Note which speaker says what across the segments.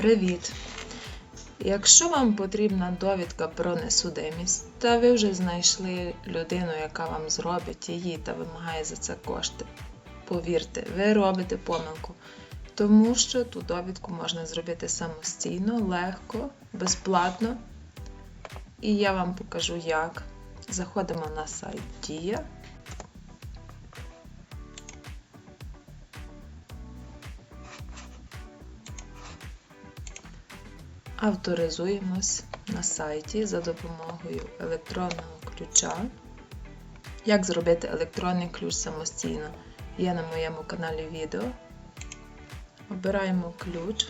Speaker 1: Привіт! Якщо вам потрібна довідка про несудимість, та ви вже знайшли людину, яка вам зробить її та вимагає за це кошти, повірте, ви робите помилку, тому що ту довідку можна зробити самостійно, легко, безплатно. І я вам покажу як. Заходимо на сайт Дія. Авторизуємось на сайті за допомогою електронного ключа. Як зробити електронний ключ самостійно є на моєму каналі відео. Обираємо ключ,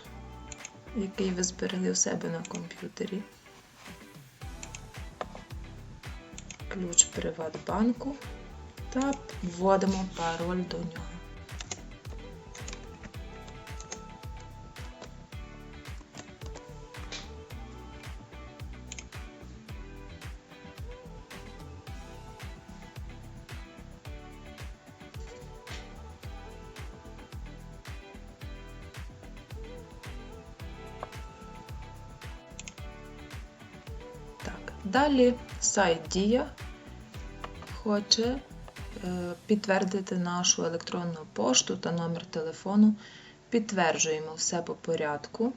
Speaker 1: який ви зберегли у себе на комп'ютері. Ключ Приватбанку та вводимо пароль до нього. Далі сайт Дія хоче е, підтвердити нашу електронну пошту та номер телефону. Підтверджуємо все по порядку.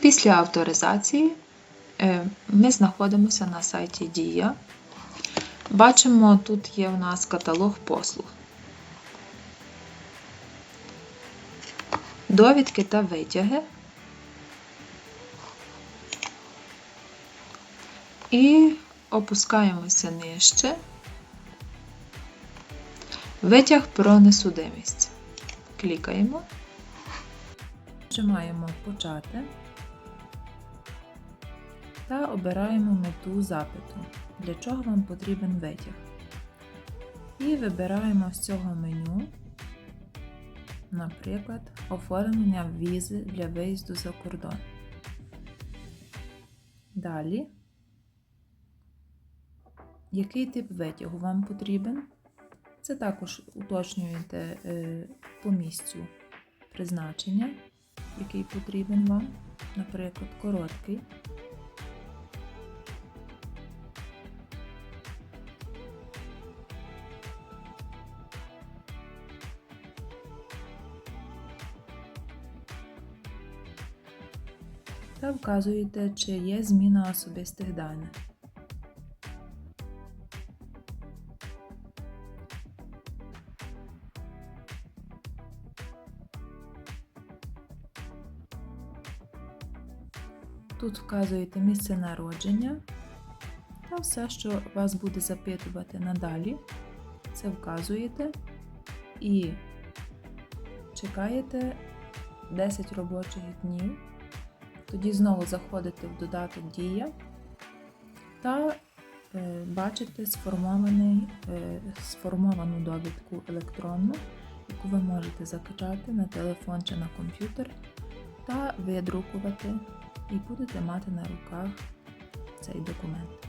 Speaker 1: Після авторизації е, ми знаходимося на сайті Дія. Бачимо, тут є у нас каталог послуг. Довідки та витяги. І опускаємося нижче. Витяг про несудимість. Клікаємо. Нажимаємо Почати та обираємо мету запиту, для чого вам потрібен витяг. І вибираємо з цього меню Наприклад, оформлення візи для виїзду за кордон. Далі, який тип витягу вам потрібен? Це також уточнюєте е, по місцю призначення, який потрібен вам, наприклад, короткий. Та вказуєте, чи є зміна особистих даних. Тут вказуєте місце народження та все, що вас буде запитувати надалі. Це вказуєте і чекаєте 10 робочих днів. Тоді знову заходите в додаток Дія та е, бачите сформований, е, сформовану довідку електронну, яку ви можете закачати на телефон чи на комп'ютер та видрукувати, і будете мати на руках цей документ.